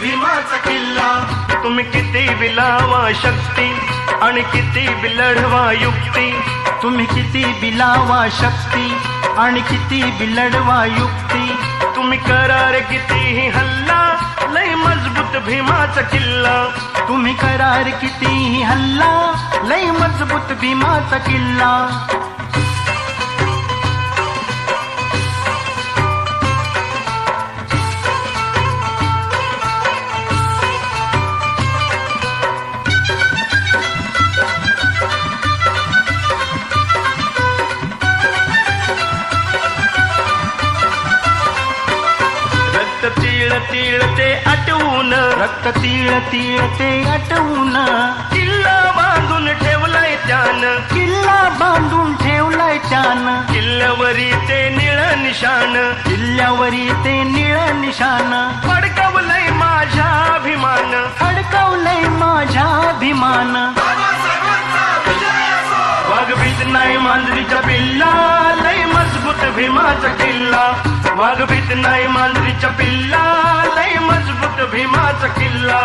भीमाचा किल्ला. तुम्ही किती बिलावा शक्ती आणि किती बिलढवा युक्ती. तुम्ही किती बिलावा शक्ती आणि किती बिलडवा युक्ती. तुम्ही करार कितीही हल्ला लय मजबूत भीमाचा किल्ला. तुम्ही करार कितीही हल्ला लय मजबूत भीमाचा किल्ला. तीळ तीळ ते आटवून. रक्त तीळ तीळ ते आटवून. किल्ला बांधून ठेवलाय त्यानं. किल्ला बांधून ठेवलाय त्यानं. किल्ल्यावरी ते निळ निशाण किल्ल्यावरी ते निळ निशान. फडकवलंय माझ्या अभिमान. अडकवलंय माझ्या अभिमान. असो नाही मांजरीच्या पिल्ला लय मजबूत भीमाचा किल्ला. वाघबीत नाही मांजरीच्या पिल्ला लय मजबूत भीमाचा किल्ला.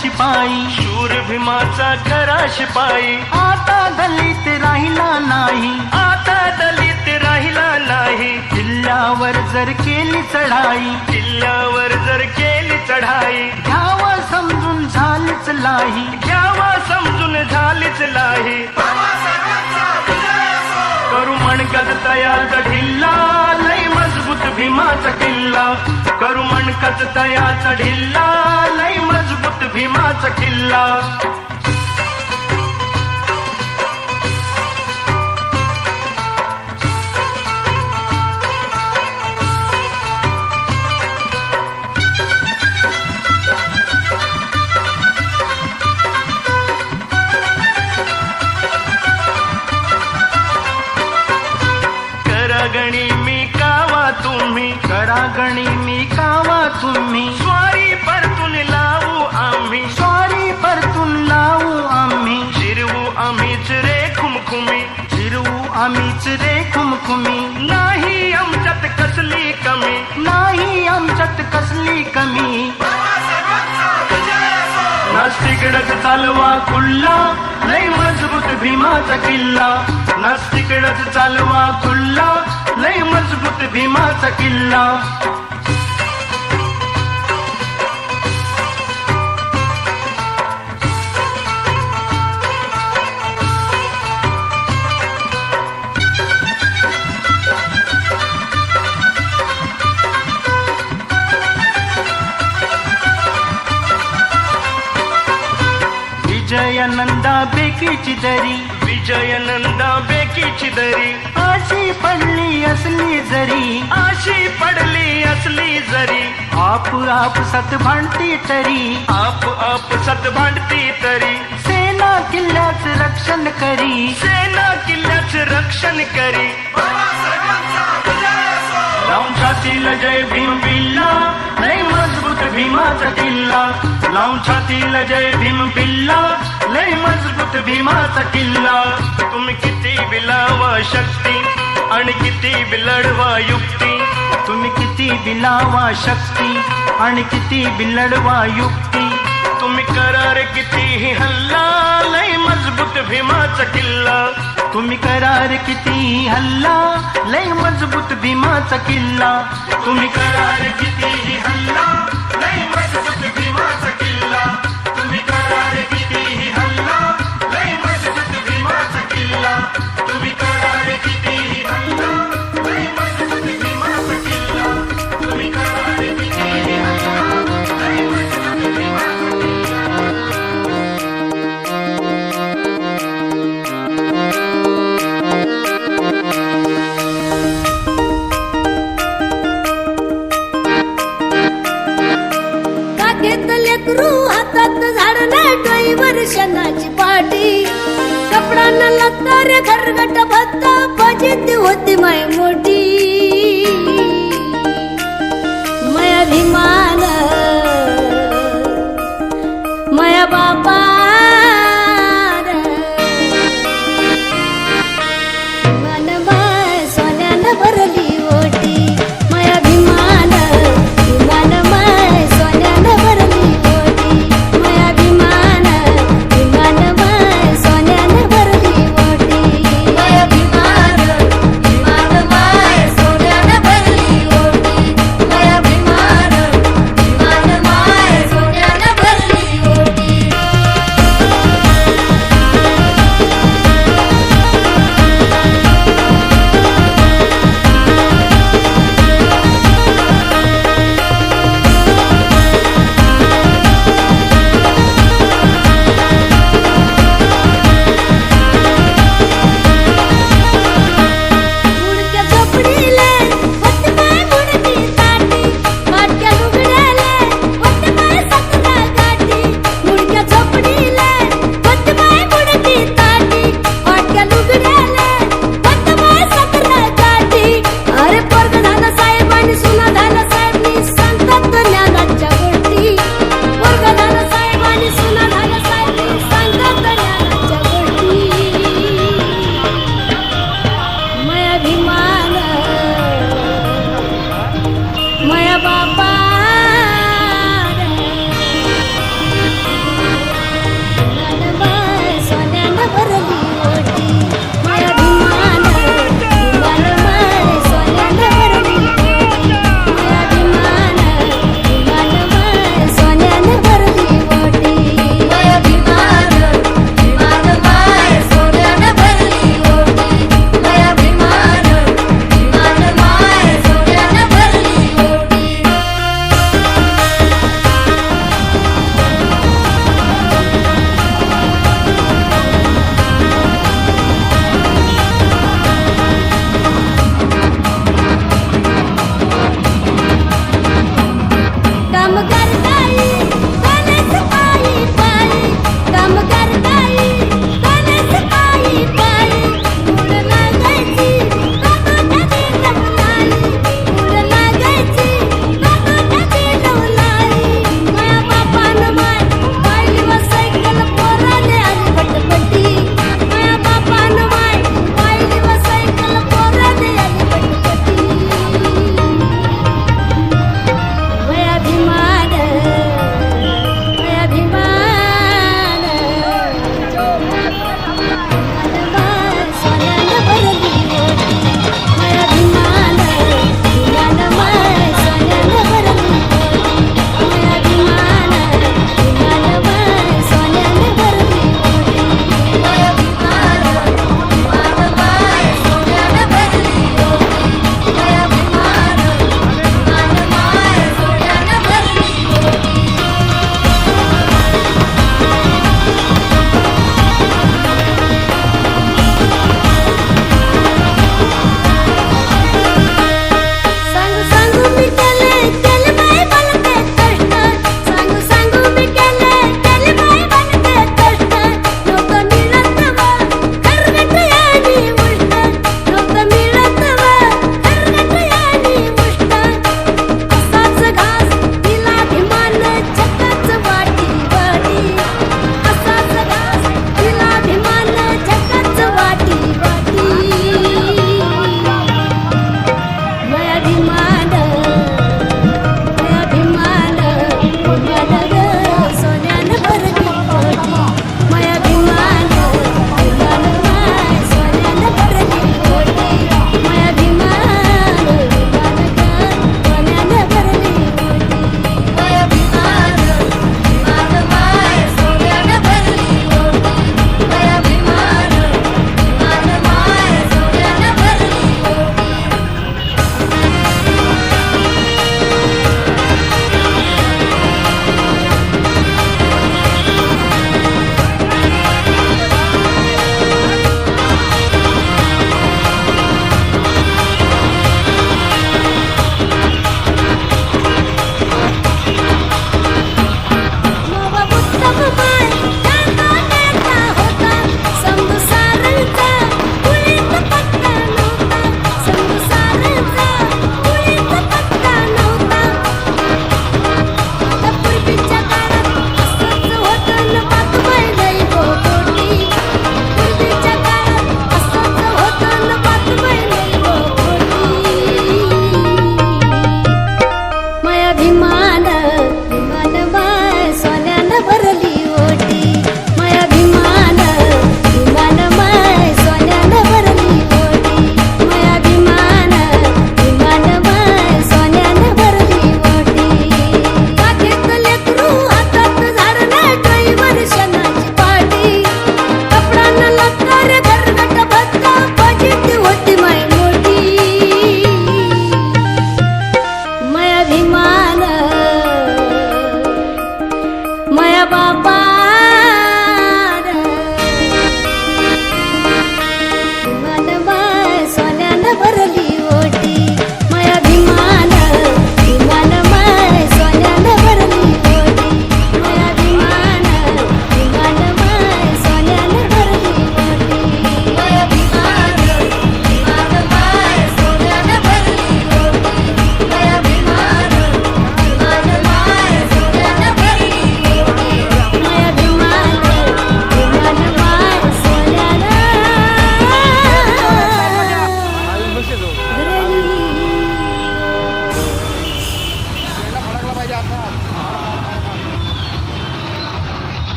शिपाई। शूर भीमाचा खरा शिपाई। आता दलित राहिला नाही। आता दलित राहिला नाही। किल्ल्यावर जर केली चढाई किल्ल्यावर जर केली चढाई। घ्यावं समजून झालीच लाही घ्यावा समजून झालीच लाही करू मणकत तयाचा ढिल्ला भीमाचा किल्ला करू मणकत तयाचा ढिल्ला लय मजबूत भीमाचा किल्ला. नास्तिकडच चालवा खुल्ला लय मजबूत भीमाचा किल्ला. नास्तिकडच चालवा खुल्ला लय मजबूत भीमाचा किल्ला. बेकीची दरी विजयनंदा बेकीची दरी. अशी पडली असली जरी. आशी पडली असली जरी. आप आप सत भांडती तरी. आप आप सत भांडती तरी. सेना किल्ल्याच रक्षण करी. सेना किल्ल्याच रक्षण करी. लावून छातीला जय भीम पिल्ला. लय मजबूत भीमाचा किल्ला. लावून जय भीम पिल्ला. लय मजबूत भीमाचा किल्ला. तुम्ही किती बिलावा शक्ती आणि किती बिलडवा युक्ती. तुम्ही किती बिलावा शक्ती आणि किती बिलडवा युक्ती. तुम्ही करार कितीही हल्ला लय मजबूत भीमाचा किल्ला. तुम्ही करार किती हल्ला लय मजबूत भीमाचा किल्ला. तुम्ही करार कितीही हल्ला लय मजबूत भीमा शनाची पाठी कपडा न लागता रे खरगट भत्त फजिती होती माय मोठी. माया अभिमान. माया बापा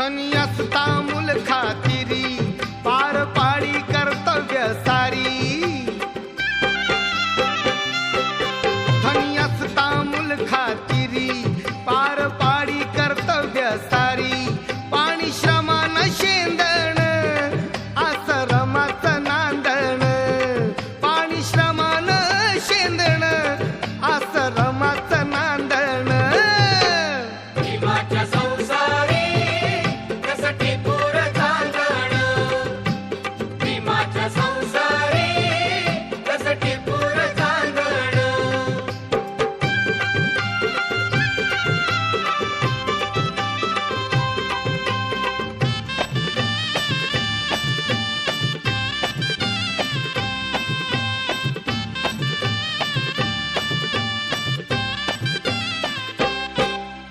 धनियता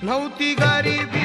नव्हती गरीबी